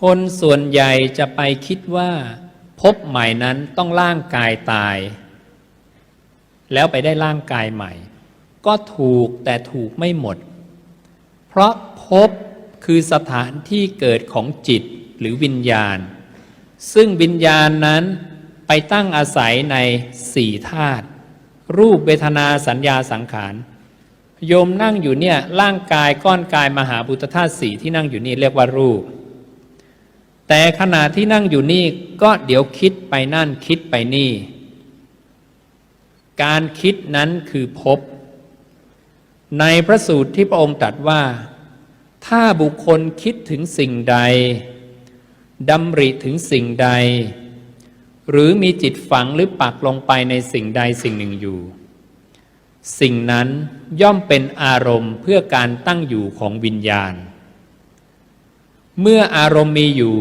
คนส่วนใหญ่จะไปคิดว่าพบใหม่นั้นต้องร่างกายตาย แล้วไปได้ร่างกายใหม่ ก็ถูกแต่ถูกไม่หมด เพราะพบคือสถานที่เกิดของจิตหรือวิญญาณ ซึ่งวิญญาณนั้นไปตั้งอาศัยในสี่ธาตุรูปเวทนาสัญญาสังขารโยมนั่งอยู่เนี่ยร่างกายก้อนกายมหาบุตธาตุสี่ที่นั่งอยู่นี่เรียกว่ารูป แต่ขณะที่นั่งอยู่นี่ก็เดี๋ยวคิดไปนั่นคิดไปนี่ การคิดนั้นคือพบ ในพระสูตรที่พระองค์ตรัสว่า ถ้าบุคคลคิดถึงสิ่งใดดำริถึงสิ่งใด หรือมีจิตฝังหรือปักลงไปในสิ่งใดสิ่งหนึ่งอยู่ สิ่งนั้นย่อมเป็นอารมณ์เพื่อการตั้งอยู่ของวิญญาณ เมื่ออารมณ์มีอยู่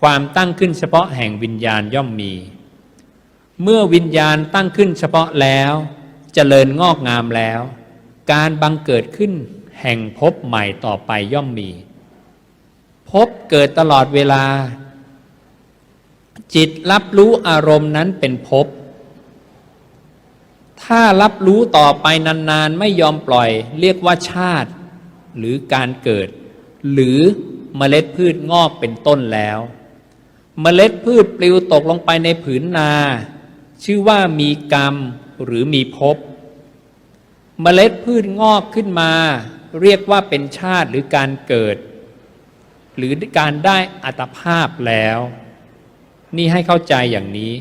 ความตั้งขึ้นเฉพาะแห่งวิญญาณย่อมมี เมื่อวิญญาณตั้งขึ้นเฉพาะแล้วจเจริญงอกงามแล้ว การบังเกิดขึ้นแห่งภพใหม่ต่อไปย่อมมีภพเกิดตลอดเวลา จิตรับรู้อารมณ์นั้นเป็นภพถ้ารับรู้ต่อไปนานๆ ไม่ยอมปล่อย เรียกว่าชาติ หรือการเกิด หรือ เมล็ดพืชงอกเป็นต้นแล้ว เมล็ดพืชปลิวตกลงไปในผืนนา ชื่อว่ามีกรรมหรือมีภพเมล็ดพืชงอกขึ้นมา เรียกว่าเป็นชาติหรือการเกิด หรือการได้อัตภาพแล้ว นี่ให้เข้าใจอย่างนี้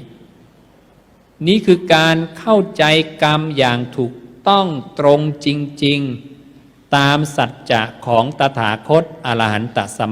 นี่คือการเข้าใจกรรมอย่างถูกต้องตรงจริง ๆ ตามสัจจะของตถาคตอรหันตสัม